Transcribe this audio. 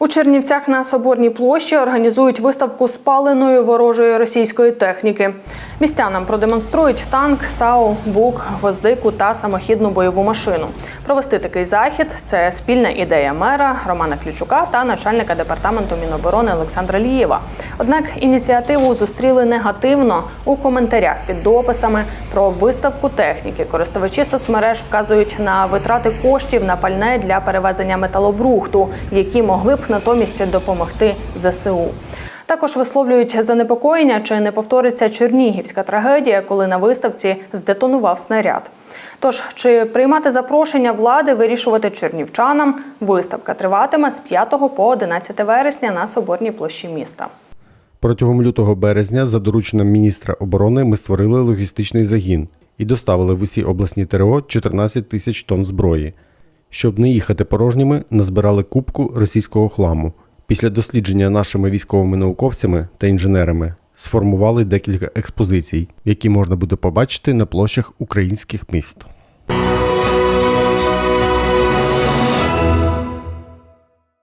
У Чернівцях на Соборній площі організують виставку спаленої ворожої російської техніки. Містянам продемонструють танк, САУ, БУК, гвоздику та самохідну бойову машину. Провести такий захід це спільна ідея мера Романа Ключука та начальника департаменту Міноборони Олександра Лієва. Однак ініціативу зустріли негативно у коментарях під дописами про виставку техніки. Користувачі соцмереж вказують на витрати коштів на пальне для перевезення металобрухту, які могли б натомість допомогти ЗСУ. Також висловлюють занепокоєння, чи не повториться чернігівська трагедія, коли на виставці здетонував снаряд. Тож, чи приймати запрошення влади вирішувати чернівчанам, виставка триватиме з 5 по 11 вересня на Соборній площі міста. Протягом лютого березня за дорученням міністра оборони ми створили логістичний загін і доставили в усі обласні ТРО 14 тисяч тонн зброї. Щоб не їхати порожніми, назбирали кубку російського хламу. Після дослідження нашими військовими науковцями та інженерами сформували декілька експозицій, які можна буде побачити на площах українських міст.